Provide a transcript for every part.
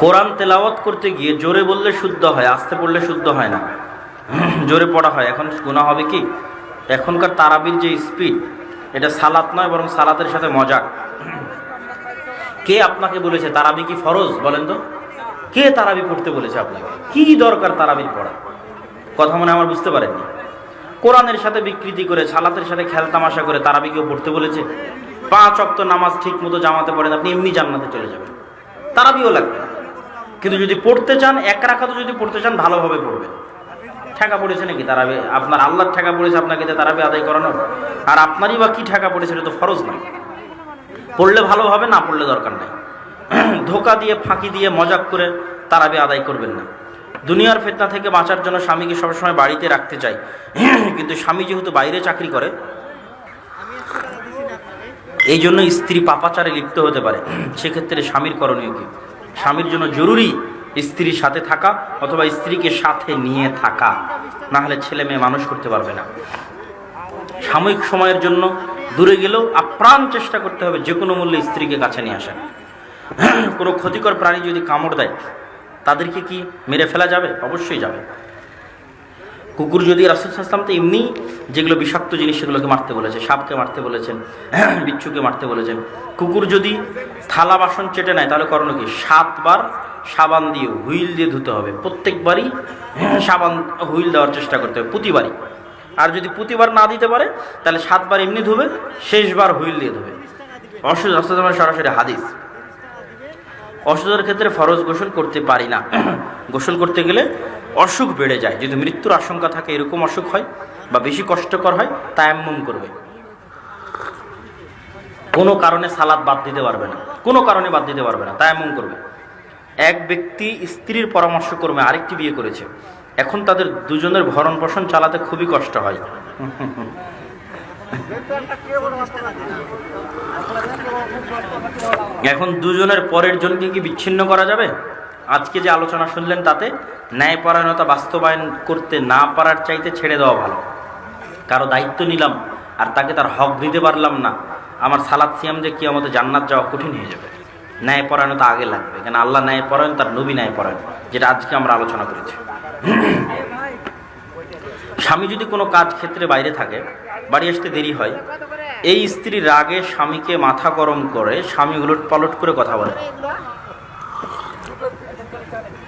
কোরআন তেলাওয়াত করতে গিয়ে জোরে বললে শুদ্ধ হয়, আস্তে পড়লে শুদ্ধ হয় না। জোরে পড়া হয়। এখন গুণা হবে কি? এখনকার তারাবির যে স্পিড এটা সালাত নয়, বরং সালাতের সাথে মজা কে আপনাকে বলেছে তারাবি কি ফরজ? বলেন তো। কে তারাবি পড়তে বলেছে আপনাকে? কি দরকার তারাবির পড়া? কথা মনে আমার বুঝতে পারেননি। কোরআনের সাথে বিকৃতি করে, সালাতের সাথে খেলতামাশা করে তারাবি কেউ পড়তে বলেছে? পাঁচ অক্ত নামাজ ঠিক মতো জামাতে পড়েন, আপনি এমনি জান্নাতে চলে যাবেন। তারাবিও লাগবে না। কিন্তু যদি পড়তে চান, এক রাখাতে যদি পড়তে চান, ভালোভাবে পড়বেন ঠেকা পড়েছে নাকি? তারাবি আপনার আল্লাহর ঠেকা পড়েছে, আপনাকে যে তারাবি আদায় করানোর আর আপনারই বা কি ঠেকা পড়েছে, এটা তো ফরজ নয়। পড়লে ভালো হবে, না পড়লে দরকার নাই। ধোকা দিয়ে, ফাঁকি দিয়ে, মজাক করে তারাবি আদায় করবেন না। দুনিয়ার ফেতনা থেকে বাঁচার জন্য স্বামীকে সবসময় বাড়িতে রাখতে চাই। কিন্তু স্বামী যেহেতু বাইরে চাকরি করে, এই জন্য স্ত্রী পাপাচারে লিপ্ত হতে পারে। সেক্ষেত্রে স্বামীর করণীয় কি? স্বামীর জন্য জরুরি স্ত্রীর সাথে থাকা অথবা স্ত্রীকে সাথে নিয়ে থাকা। না হলে ছেলে মেয়ে মানুষ করতে পারবে না। সাময়িক সময়ের জন্য দূরে গেলেও আপ্রাণ চেষ্টা করতে হবে যে কোনো মূল্যে স্ত্রীকে কাছে নিয়ে আসা কোনো ক্ষতিকর প্রাণী যদি কামড় দেয়, তাদেরকে কি মেরে ফেলা যাবে? অবশ্যই যাবে। কুকুর যদি রাসুল সাল্লাম তো এমনি যেগুলো বিষাক্ত জিনিস সেগুলোকে মারতে বলেছে সাপকে মারতে বলেছেন, বিচ্ছুকে মারতে বলেছেন। কুকুর যদি থালা বাসন চেটে নেয়, তাহলে করণীয় কি? সাতবার সাবান দিয়ে হুইল দিয়ে ধুতে হবে। প্রত্যেকবারই সাবান, হুইল দেওয়ার চেষ্টা করতে হবে, প্রতিবারই। আর যদি প্রতিবার না দিতে পারে, তাহলে সাতবার এমনি ধুবে, শেষবার হুইল দিয়ে ধুবে। অসুস্থ সরাসরি হাদিস। অসুস্থতার ক্ষেত্রে ফরজ গোসল করতে পারি না। গোসল করতে গেলে অসুখ বেড়ে যায়। যদি মৃত্যুর আশঙ্কা থাকে, এরকম অসুখ হয় বা বেশি কষ্টকর হয়, তায়াম্মুম করবে। কোনো কারণে সালাদ বাদ দিতে পারবে না। কোনো কারণে বাদ দিতে পারবে না। তায়াম্মুম করবে। এক ব্যক্তি স্ত্রীর পরামর্শ করবে, আরেকটি বিয়ে করেছে। এখন তাদের দুজনের ভরণ পোষণ চালাতে খুবই কষ্ট হয়। এখন দুজনের পরের জনকে কি বিচ্ছিন্ন করা যাবে? আজকে যে আলোচনা শুনলেন তাতে ন্যায়পরায়ণতা বাস্তবায়ন করতে না পারার চাইতে ছেড়ে দেওয়া ভালো। কারও দায়িত্ব নিলাম আর তাকে তার হক দিতে পারলাম না, আমার সালাদ সিয়াম যে কি আমাদের জান্নাত যাওয়া কঠিন হয়ে যাবে। ন্যায়পরায়ণতা আগে লাগবে কেন আল্লাহ ন্যায়পরায়ণ, তার নবী ন্যায়পরায়ণ, যেটা আজকে আমরা আলোচনা করেছি। স্বামী যদি কোনো কাজ ক্ষেত্রে বাইরে থাকে, বাড়ি আসতে দেরি হয়, এই স্ত্রী রাগে স্বামীকে মাথা গরম করে স্বামী উলট পালট করে কথা বলে।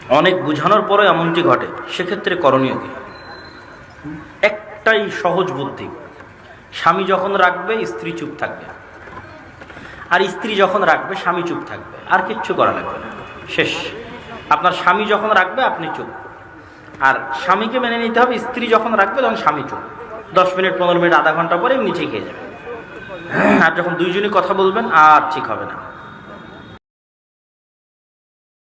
অনেক বুঝানোর পরে এমনটি ঘটে, সেক্ষেত্রে করণীয় কি? একটাই সহজ বুদ্ধি, স্বামী যখন রাখবে, স্ত্রী চুপ থাকবে। আর স্ত্রী যখন রাখবে, স্বামী চুপ থাকবে। আর কিচ্ছু করা লাগবে না। শেষ। আপনার স্বামী যখন রাখবে, আপনি চুপ। আর স্বামীকে মেনে নিতে হবে, স্ত্রী যখন রাখবে তখন স্বামী চুপ। দশ মিনিট, পনেরো মিনিট, আধা ঘণ্টা পরে নিচে খেয়ে যাবে। আর যখন দুইজনই কথা বলবেন, আর ঠিক হবে না।